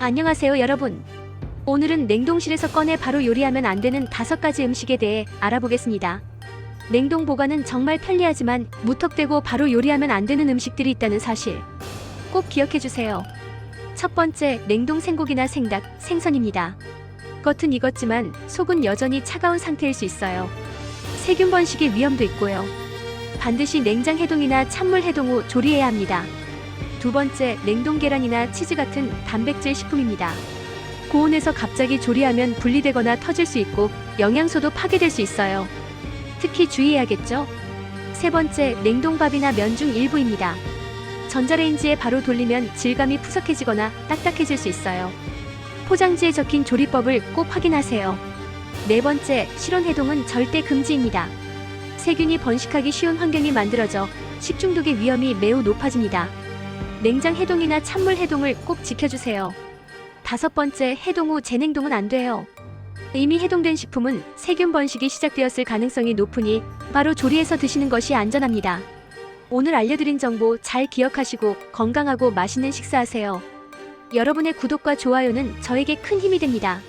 안녕하세요 여러분. 오늘은 냉동실에서 꺼내 바로 요리하면 안 되는 다섯 가지 음식에 대해 알아보겠습니다. 냉동 보관은 정말 편리하지만 무턱대고 바로 요리하면 안 되는 음식들이 있다는 사실 꼭 기억해 주세요. 첫 번째, 냉동 생고기나 생닭, 생선입니다. 겉은 익었지만 속은 여전히 차가운 상태일 수 있어요. 세균 번식의 위험도 있고요. 반드시 냉장 해동이나 찬물 해동 후 조리해야 합니다. 두 번째, 냉동 계란이나 치즈 같은 단백질 식품입니다. 고온에서 갑자기 조리하면 분리되거나 터질 수 있고 영양소도 파괴될 수 있어요. 특히 주의해야겠죠? 세 번째, 냉동밥이나 면 중 일부입니다. 전자레인지에 바로 돌리면 질감이 푸석해지거나 딱딱해질 수 있어요. 포장지에 적힌 조리법을 꼭 확인하세요. 네 번째, 실온 해동은 절대 금지입니다. 세균이 번식하기 쉬운 환경이 만들어져 식중독의 위험이 매우 높아집니다. 냉장 해동이나 찬물 해동을 꼭 지켜주세요. 다섯 번째, 해동 후 재냉동은 안 돼요. 이미 해동된 식품은 세균 번식이 시작되었을 가능성이 높으니 바로 조리해서 드시는 것이 안전합니다. 오늘 알려드린 정보 잘 기억하시고 건강하고 맛있는 식사하세요. 여러분의 구독과 좋아요는 저에게 큰 힘이 됩니다.